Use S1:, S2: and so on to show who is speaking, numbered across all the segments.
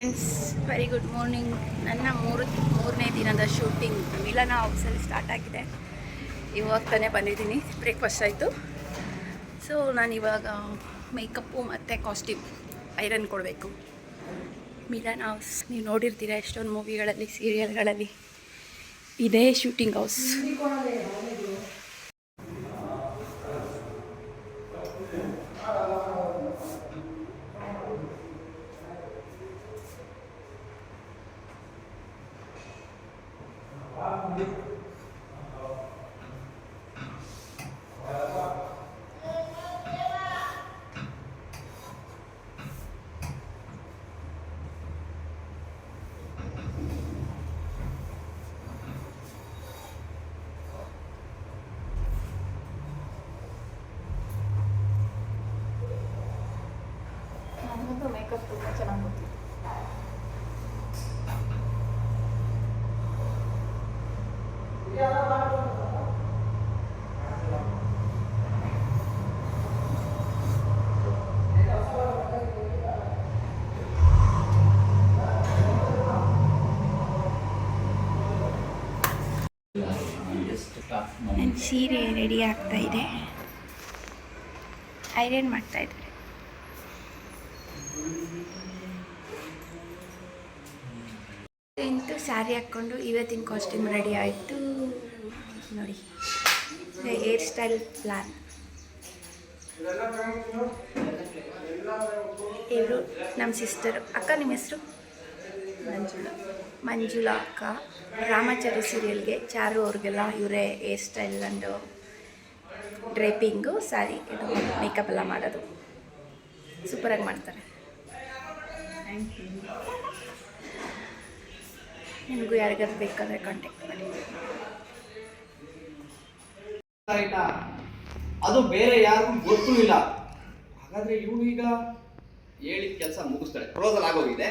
S1: Friends very good morning ನನ್ನ ಮೂರು ಮೂರನೇ ದಿನದ ಶೂಟಿಂಗ್ ಮಿಲನ ಹೌಸಲ್ಲಿ ಸ್ಟಾರ್ಟ್ ಆಗಿದೆ. ಇವಾಗ ತಾನೇ ಬಂದಿದ್ದೀನಿ. ಬ್ರೇಕ್ಫಾಸ್ಟ್ ಆಯಿತು. ಸೊ ನಾನು ಇವಾಗ ಮೇಕಪ್ಪು ಮತ್ತು ಕಾಸ್ಟ್ಯೂಮ್ ಐರನ್ ಕೊಡಬೇಕು. ಮಿಲನ್ ಹೌಸ್ ನೀವು ನೋಡಿರ್ತೀರಾ ಎಷ್ಟೊಂದು ಮೂವಿಗಳಲ್ಲಿ ಸೀರಿಯಲ್ಗಳಲ್ಲಿ ಇದೇ ಶೂಟಿಂಗ್ ಹೌಸ್ ನನ್ನ ಸೀರೆ ರೆಡಿ ಆಗ್ತಾ ಇದೆ. ಐರನ್ ಮಾಡ್ತಾ ಇದ್ದಾರೆ. ಇಂತು ಸ್ಯಾರಿ ಹಾಕ್ಕೊಂಡು ಇವತ್ತಿನ ಕಾಸ್ಟ್ಯೂಮ್ ರೆಡಿ ಆಯಿತು. ನೋಡಿ ಹೇರ್ ಸ್ಟೈಲ್ ಪ್ಲಾನ್ ಇವರು ನಮ್ಮ ಸಿಸ್ಟರು ಅಕ್ಕ ನಿಮ್ಮ ಹೆಸರು? ಮಂಜುಳ. ಮಂಜುಳ ಅಕ್ಕ. ರಾಮಾಚಾರಿ ಸೀರಿಯಲ್ಗೆ ಚಾರು ಅವ್ರಿಗೆಲ್ಲ ಇವರೇ hair style and draping sari ಇದು ಮೇಕಪ್ ಎಲ್ಲ ಮಾಡೋದು. ಸೂಪರಾಗಿ ಮಾಡ್ತಾರೆ. ನಿಮಗೂ ಯಾರಿಗಾದ್ರು ಬೇಕಾದರೆ ಕಾಂಟ್ಯಾಕ್ಟ್ ಮಾಡಿ.
S2: ಆಯ್ತಾ? ಅದು ಬೇರೆ ಯಾರಿಗೂ ಗೊತ್ತೂ ಇಲ್ಲ. ಹಾಗಾದ್ರೆ ಇವಳು ಈಗ ಹೇಳಿದ ಕೆಲಸ ಮುಗಿಸ್ತಾಳೆ. ಪ್ರೋಸಲ್ ಆಗೋಗಿದೆ.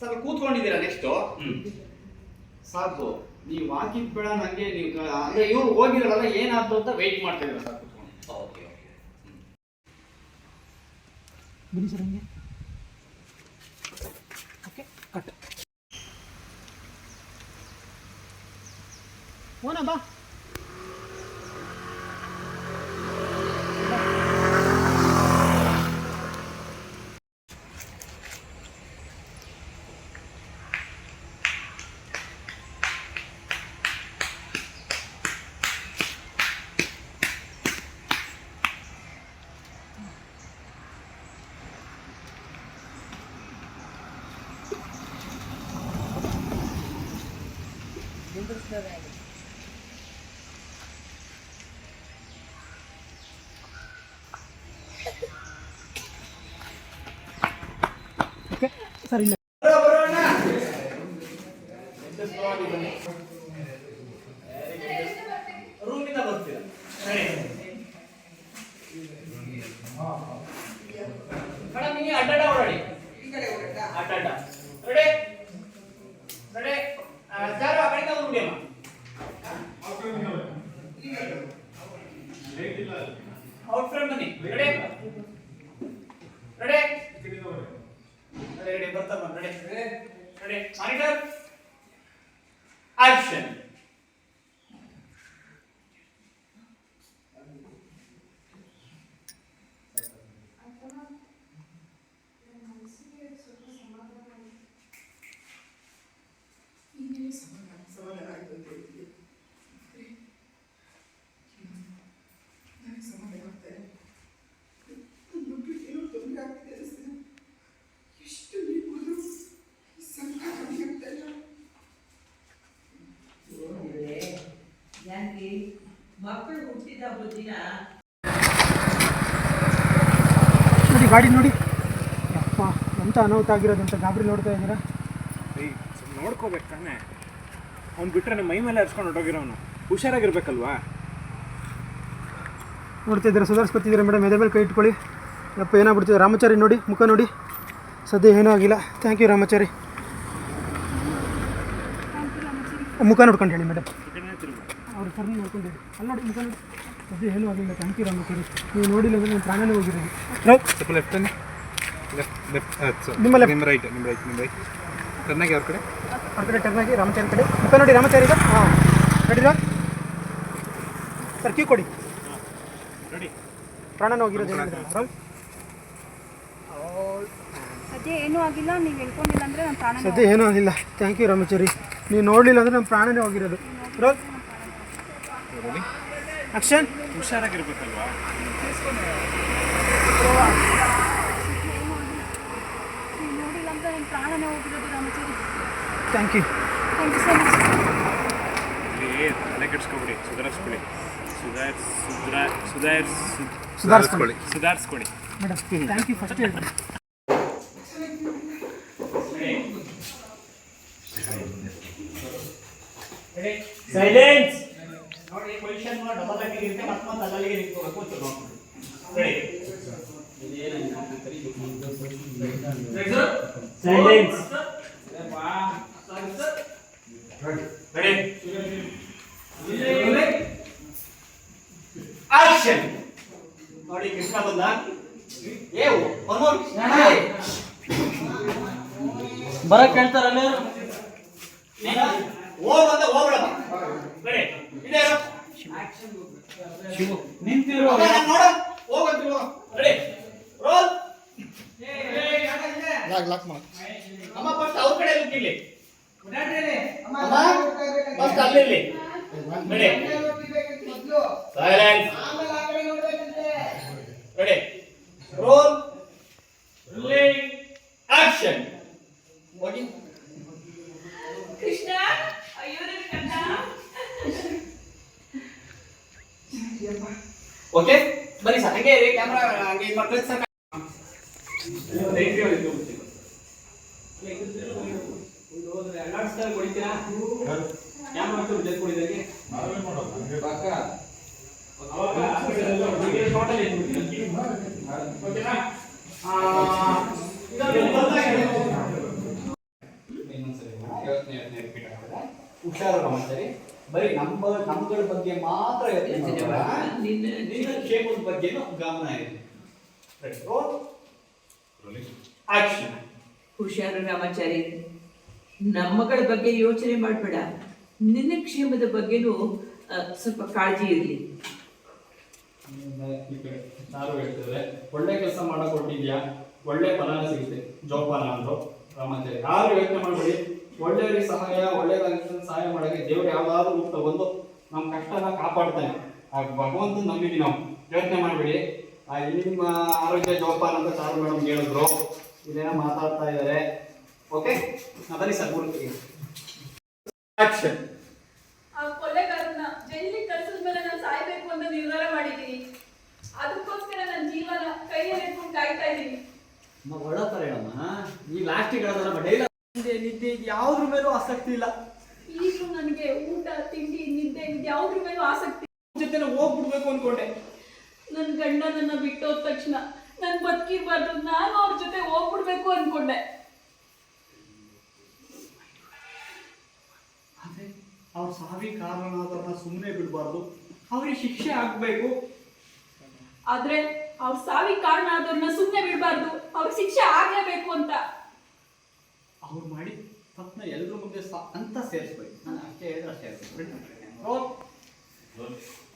S2: ಸರ್ ಕೂತ್ಕೊಂಡಿದ್ದೀರಾ ನೆಕ್ಸ್ಟು ಸಾಕು. ನೀವು ಹಾಕಿದ್ ಬೇಡ ನನಗೆ ನೀವು ಅಂದ್ರೆ ಇವ್ರು ಹೋಗಿರಲ್ಲ ಏನಾದ್ರು ಅಂತ ವೆಯ್ಟ್ ಮಾಡ್ತಾ ಇದ್ದಾರೆ ಸರ್ ಕೂತ್ಕೊಂಡು. ಓಕೆ
S3: ಬಿಡಿ ಸರ್ ಹಂಗೆ. Okay
S2: Buona ba. Thank you. Ready ready monitor action
S4: ಯಾಕೆ
S3: ನೋಡಿ ಗಾಡಿ ನೋಡಿ. ಅಪ್ಪ ಎಂತ ಅನಾಹುತ ಆಗಿರೋದಂತ ಗಾಬರಿ ನೋಡ್ತಾ ಇದ್ದೀರಾ?
S5: ನೋಡ್ಕೋಬೇಕು ತಾನೆ. ಅವ್ನು ಬಿಟ್ರೆ ನಮ್ಮ ಮೈ ಮೇಲೆ ಹರ್ಸ್ಕೊಂಡು ಹೊಟ್ಟೋಗಿರೋನು ಹುಷಾರಾಗಿರ್ಬೇಕಲ್ವಾ?
S3: ನೋಡ್ತಾ ಇದ್ದೀರಾ ಸುಧಾರಿಸ್ಕೊತಿದ್ದೀರಾ ಮೇಡಮ್? ಎದೆ ಮೇಲೆ ಕೈ ಇಟ್ಕೊಳ್ಳಿ. ಅಪ್ಪ ಏನಾಗ್ಬಿಡ್ತಿದೆ? ರಾಮಚಾರಿ ನೋಡಿ ಮುಖ ನೋಡಿ. ಸದ್ಯ ಏನೂ ಆಗಿಲ್ಲ. Thank you Ramachari. ಮುಖ ನೋಡ್ಕೊಂಡು ಹೇಳಿ ಮೇಡಮ್. ಅವ್ರು ಸರ್ ನೋಡ್ಕೊಂಡು ಹೇಳಿ. ಅಲ್ಲಿ ನೋಡಿ ಮುಖ ನೋಡಿ. ಸದ್ಯ ಏನೂ ಆಗಿಲ್ಲ ಥ್ಯಾಂಕ್ ಯು ರಾಮಚಾರಿ ನೀವು ನೋಡಿಲ್ಲ ಅಂದರೆ ನಮ್ಮ ಪ್ರಾಣನೇ ಹೋಗಿರೋದು
S5: ಸ್ವಲ್ಪ ಲೆಫ್ಟ್ ಲೆಫ್ಟ್ ಲೆಫ್ಟ್
S3: ನಿಮ್ಮ ಲೆಫ್ಟ್
S5: ನಿಮ್ಮ ರೈಟ್ ನಿಮ್ಮ ರೈಟ್ ನಿಮ್ಮ ರೈಟ್ ಟರ್ನಾಗಿ ಅವ್ರ ಕಡೆ.
S3: ಆ ಕಡೆ ಟರ್ನ್ ಆಗಿ ರಾಮಚಾರಿ ಕಡೆ. ಮುಖ ನೋಡಿ ರಾಮಚಾರಿ ಈಗ. ಹಾಂ. ಕಡಿದ ಸರ್? ಕ್ಯೂ ಕೊಡಿ.
S5: ರೆಡಿ
S3: ಪ್ರಾಣನ ಹೋಗಿರೋದು ಹೇಳಿದ್ರೆ.
S1: ಸದ್ಯ ಏನೂ ಆಗಿಲ್ಲ ನೀವು ಹೇಳ್ಕೊಂಡಿಲ್ಲ ಅಂದರೆ ನಮ್ಮ ಪ್ರಾಣ
S3: ಸದ್ಯ ಏನೂ ಆಗಿಲ್ಲ. Thank you Ramachari. ನೀವು ನೋಡಲಿಲ್ಲ ಅಂದರೆ ನಮ್ಮ ಪ್ರಾಣನೇ ಹೋಗಿರೋದು. Roll
S5: ready
S3: action
S5: ಹುಷಾರಾಗಿರ್ಬೇಕಲ್ವಾ?
S3: Thank you
S1: thank you so much
S5: ಇಲ್ಲಿ ತಲೆ ಕೆಡ್ಸ್ಕೊಬಿಡಿ. ಸುಧಾರಿಸ್ಕೊಳ್ಳಿ. ಸುಧಾರ್ ಸುಧಾರ ಸುಧಾರ್
S3: ಸುಧಾರಿಸ್ಕೊಳ್ಳಿ.
S5: ಸುಧಾರಿಸ್ಕೊಳ್ಳಿ.
S3: ಮೇಡಮ್ ಥ್ಯಾಂಕ್ ಯು ಫಸ್ಟ್ ಹೇಳಿ
S2: ಸೈಲೆನ್ಸ್ ಡಬಲ್ ಆಗಿ ಇರುತ್ತೆ ಮತ್ತೆ ಮತ್ತೆ ಅಲ್ಲಿಗೆ ನಿಂತ್ಕೋಬೇಕು ಅಂತ ನೋಡಿ ಸೈಲೆನ್ಸ್ ಆಕ್ಷನ್ ನೋಡಿ ಕೃಷ್ಣ ಬಂದ ಏ ಒನ್
S4: ಬರಕ್ ಹೇಳ್ತಾರಲ್ಲ
S2: ಹೋಗ್ ಬಂದ ಹೋಗ್ಬಿಡಪ್ಪ ರೆಡಿ ಇದೇ
S4: ನಿಂತಿರೋ
S2: ನೋಡ ಹೋಗಂತಿರು ರೆಡಿ ರೋಲ್ ಅಮ್ಮ ಫಸ್ಟ್ ಅವ್ರ ಕಡೆ ಇಲ್ಲಿ. ಅಮ್ಮ ಫಸ್ಟ್ ಅಲ್ಲಿ ಇಲ್ಲಿ ready silence ready roll action ಹೋಗಿ
S4: ಕೃಷ್ಣ ಅಯ್ಯೋ ನನ್ನ ಕಣ್ಣ
S2: ಓಕೆ? ಬನ್ನಿ ಸರ್ ಹಂಗೆ ಇದೆ ಕ್ಯಾಮ್ರಾ ಹಂಗೆ ಇದು ಮಾಡ್ಕೊಳ್ಳಿ ಸರ್. ಹುಷಾರು ಮಾಡ್ತಾರೆ ಬರೀ ನಮ್ಮ ನಮ್ಗಳ ಬಗ್ಗೆ ಮಾತ್ರ ಯೋಚನೆ ಮಾಡಬೇಡ. ನಿನ್ನ ಕ್ಷೇಮದ ಬಗ್ಗೆನೂ ಗಮನ ಇರಲಿ ಆಕ್ಷನ್
S4: ಹುಷಾರು ರಾಮಾಚಾರಿ ನಮ್ಮಗಳ ಬಗ್ಗೆ ಯೋಚನೆ ಮಾಡಬೇಡ. ನಿನ್ನ ಕ್ಷೇಮದ ಬಗ್ಗೆನೂ ಸ್ವಲ್ಪ ಕಾಳಜಿ ಇರಲಿ.
S2: ಯಾರು ಹೇಳ್ತಿದ್ರೆ ಒಳ್ಳೆ ಕೆಲಸ ಮಾಡಕ್ ಕೊಟ್ಟಿದ್ಯಾ ಒಳ್ಳೆ ಫಲ ಸಿಗುತ್ತೆ. ಜೋಪಾನ ಅಂದ್ರು ರಾಮಾಚಾರಿ. ಯಾರು ಯೋಚನೆ ಮಾಡಬೇಡಿ? ಒಳ್ಳೆಯವರಿಗೆ ಸಹಾಯ ಒಳ್ಳೆಯದಾಗಿ ಸಹಾಯ ಮಾಡೋಕ್ಕೆ ದೇವ್ರು ಯಾವ್ದಾದ್ರು ರೂಪ ತಗೊಂಡು ನಮ್ಮ ಕಷ್ಟನ ಕಾಪಾಡ್ತಾನೆ. ಆ ಭಗವಂತನ ನಂಬಿದ್ವಿ ನಾವು. ಯೋಚನೆ ಮಾಡಬೇಡಿ. ಆ ನಿಮ್ಮ ಆರೋಗ್ಯ ಜೋಪಾನ ಅಂತ ಚಾರು ಮೇಡಮ್ ಹೇಳಿದ್ರು. ಇದೇನೋ ಮಾತಾಡ್ತಾ ಇದ್ದಾರೆ. ಓಕೆ ಬನ್ನಿ ಸರ್ ಮೂರ್ತಿಗೆ ಆಕ್ಷನ್
S6: ಆ ಕೊಲೆಗಾರನ ಜೈಲಿಗೆ ಕಳ್ಸಿದ್ಮೇಲೆ ನಾನು ಸಾಯ್ಬೇಕು ಅಂತ ನಿರ್ಧಾರ ಮಾಡಿದ್ದೀನಿ ಅದಕ್ಕೋಸ್ಕರ ನನ್ನ ಜೀವನ ಕೈಯಲ್ಲಿ ಇಟ್ಕೊಂಡು ಕಾಯ್ತಾ ಇದ್ದೀನಿ.
S2: ಒಳ್ಳೆ ಹೇಳಮ್ಮ ಈ ಲಾಸ್ಟಿಗೆ ಹೇಳೋದಲ್ಲ ಡೈಲಾಗ್ ನಿದ್ದೆ ಯಾವ್ದ್ರ ಮೇಲೂ ಆಸಕ್ತಿ ಇಲ್ಲ.
S6: ಈಗಲೂ ನನಗೆ ಊಟ ತಿಂಡಿ ನಿದ್ದೆ ಯಾವ್ದ್ರ ಮೇಲೂ ಆಸಕ್ತಿ
S2: ಜೊತೆ ಹೋಗ್ಬಿಡ್ಬೇಕು ಅನ್ಕೊಂಡೆ.
S6: ನನ್ನ ಗಂಡ ನನ್ನ ಬಿಟ್ಟೋದ ತಕ್ಷಣ ನನ್ ಬದುಕಿರ್ಬಾರ್ದು ನಾನು ಅವ್ರ ಜೊತೆ ಹೋಗ್ಬಿಡ್ಬೇಕು ಅನ್ಕೊಂಡೆ.
S2: ಆದ್ರೆ ಅವ್ರ ಸಾವಿಗೆ ಕಾರಣನಾದವ್ರನ್ನ ಸುಮ್ಮನೆ ಬಿಡಬಾರ್ದು. ಅವ್ರಿಗೆ ಶಿಕ್ಷೆ ಆಗ್ಬೇಕು.
S6: ಆದ್ರೆ ಅವ್ರ ಸಾವಿ ಕಾರಣ ಆದವ್ರನ್ನ ಸುಮ್ಮನೆ ಬಿಡಬಾರ್ದು. ಅವ್ರ ಶಿಕ್ಷೆ ಆಗ್ಲೇಬೇಕು ಅಂತ
S2: ಅವ್ರು ಮಾಡಿ ತಪ್ಪನ್ನ ಎಲ್ರ ಮುಂದೆ ಸಾ ಅಂತ ಸೇರಿಸ್ಬೇಕು ನಾನು ಅಷ್ಟೇ ಹೇಳಿದ್ರೆ ಅಷ್ಟೇ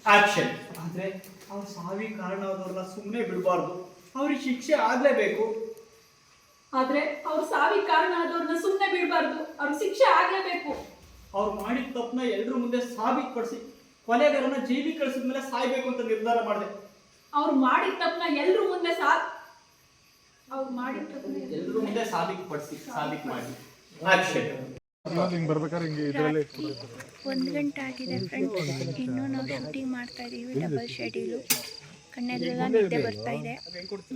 S2: ಆಕ್ಷನ್. ಆದ್ರೆ ಅವ್ರ ಸಾವಿಗೆ ಕಾರಣವಾದವ್ರನ್ನ ಸುಮ್ಮನೆ ಬಿಡಬಾರ್ದು. ಅವ್ರಿಗೆ ಶಿಕ್ಷೆ ಆಗ್ಲೇಬೇಕು.
S6: ಆದ್ರೆ ಅವ್ರ ಸಾವಿ ಕಾರಣ ಆದವ್ರನ್ನ ಸುಮ್ಮನೆ ಬಿಡಬಾರ್ದು. ಅವ್ರಿಗೆ ಶಿಕ್ಷೆ ಆಗ್ಲೇಬೇಕು.
S2: ಅವ್ರು ಮಾಡಿದ ತಪ್ಪನ್ನ ಎಲ್ಲರೂ ಮುಂದೆ ಸಾಬೀತುಪಡಿಸಿ ಕೊಲೆಗಾರನ ಜೈಲಿಗೆ ಕಳಿಸಿದ್ಮೇಲೆ ಸಾಯ್ಬೇಕು ಅಂತ ನಿರ್ಧಾರ ಮಾಡಿದೆ.
S6: ಅವ್ರು ಮಾಡಿದ ತಪ್ಪನ್ನ ಎಲ್ಲರೂ ಮುಂದೆ ಸಾ ಅವ್ರು ಮಾಡಿದ ತಪ್ಪನ್ನ
S2: ಎಲ್ಲರೂ ಮುಂದೆ ಸಾಬೀತುಪಡಿಸಿ ಸಾಬೀತು ಮಾಡಿ. ಆಕ್ಷನ್.
S1: ಒಂದು ಗಂಟೆ ಆಗಿದೆ ಫ್ರೆಂಡ್ಸ್ ಇನ್ನೂ ನಾವು ಶೂಟಿಂಗ್ ಮಾಡ್ತಾ ಇದೀವಿ ಡಬಲ್ ಶೆಡ್ಯೂಲು ಕಣ್ಣೆಲ್ಲ ನಿದ್ದೆ ಬರ್ತಾ ಇದೆ.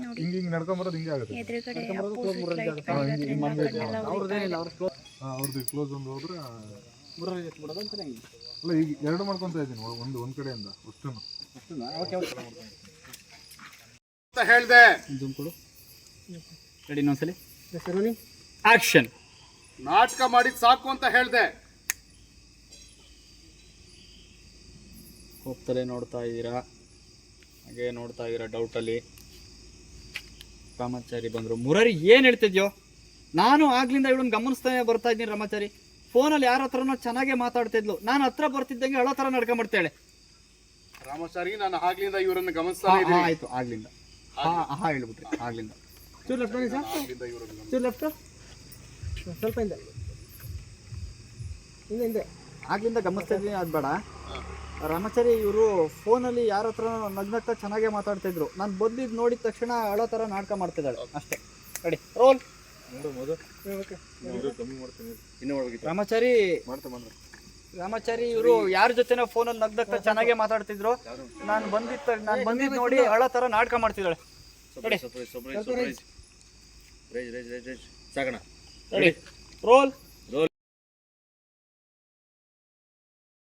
S1: ನೋಡಿ.
S7: ಹಿಂಗೆ ನಡ್ಕೊಂಬರೋದು ಹಿಂಗೆ ಆಗುತ್ತೆ.
S1: ಎದುರುಗಡೆ ಅಪೋಸಿಟ್ ಲೈಟ್ಗಳಿರೋದ್ರಿಂದ ಕಣ್ಣೆಲ್ಲ ಉರಿತಾ ಇದೆ
S7: ಅವ್ರದ್ದು ಕ್ಲೋಸ್ ಒಂದು ಹೋದ್ರೆ ಅಲ್ಲ ಈಗ ಎರಡು ಮಾಡ್ಕೊಂತ ಇದ್ದೀನಿ ಒಂದು ಕಡೆಯಿಂದ
S2: ಹೇಳ್ದೆ. ರೆಡಿ ಇನ್ನೊಂದ್ಸಲಿ? ಆಕ್ಷನ್
S7: ನಾಟಕ ಮಾಡಿದ್ ಸಾಕು ಅಂತ ಹೇಳ್ದೆ.
S2: ಹೋಗ್ತಲೇ ನೋಡ್ತಾ ಇದ್ದೀರಾ? ಹಾಗೆ ನೋಡ್ತಾ ಇದ್ದೀರಾ ಡೌಟಲ್ಲಿ ರಾಮಾಚಾರಿ ಬಂದ್ರು. ಮುರಾರಿ ಏನ್ ಹೇಳ್ತಿದ್ಯೋ? ನಾನು ಆಗ್ಲಿಂದ ಇವಳನ್ನ ಗಮನಿಸ್ತಾನೆ ಬರ್ತಾ ಇದ್ದೀನಿ ರಾಮಾಚಾರಿ. ಫೋನಲ್ಲಿ ಯಾರ ಹತ್ರನೋ ಚೆನ್ನಾಗೆ ಮಾತಾಡ್ತಿದ್ಲು. ನಾನು ಹತ್ರ ಬರ್ತಿದ್ದಂಗೆ ಅಳೋ ಥರ ನಡ್ಕೊಂಬರ್ತಾಳೆ
S7: ರಾಮಾಚಾರಿ ನಾನು ಆಗ್ಲಿಂದ ಇವರನ್ನು ಗಮನಿಸ್ತಾ
S2: ಹಾ,
S7: ಇದ್ದೀನಿ.
S2: ಆಯ್ತು ಆಗ್ಲಿಂದ. ಹಾ ಹಾ ಹೇಳ್ಬಿಟ್ರಿ ಆಗ್ಲಿಂದ.
S3: ಚೂರು ಲೆಫ್ಟ್ ಸರ್.
S7: ಆಗ್ಲಿಂದ
S3: ಚೂರು ಲೆಫ್ಟ್ ಸ್ವಲ್ಪ ಹಿಂದೆ. ಹಿಂದೆ ಹಿಂದೆ.
S2: ಆಗ್ಲಿಂದ ಗಮನಿಸ್ತಾ ಇದ್ದೀನಿ ಅದು ಬೇಡ. ರಾಮಾಚಾರಿ ಇವರು ಫೋನಲ್ಲಿ ಯಾರ ಹತ್ರ ನಗ್ನಗ್ತಾ ಚೆನ್ನಾಗೇ ಮಾತಾಡ್ತಿದ್ರು ನಾನು ಬಂದಿದ್ದು ನೋಡಿದ ತಕ್ಷಣ ಅಳೋ ಥರ ನಾಟಕ ಮಾಡ್ತಿದ್ದಾಳೆ. ಅಷ್ಟೇ. ರೆಡಿ. ರೋಲ್. ರಾಮಾಚಾರಿ ರಾಮಾಚಾರಿ ಇವರು ಯಾರ ಜೊತೆನೋ ಫೋನಲ್ಲಿ ನಗ್ನಗ್ತಾ ಚೆನ್ನಾಗೇ ಮಾತಾಡ್ತಿದ್ರು. ನಾನು ಬಂದಿದ್ದ ನಾನು ಬಂದಿದ್ದು ನೋಡಿ ಅಳೋ ಥರ ನಾಟಕ ಮಾಡ್ತಿದ್ದಾಳೆ. ರೆಡಿ.
S7: Surprise
S2: Ready? Roll.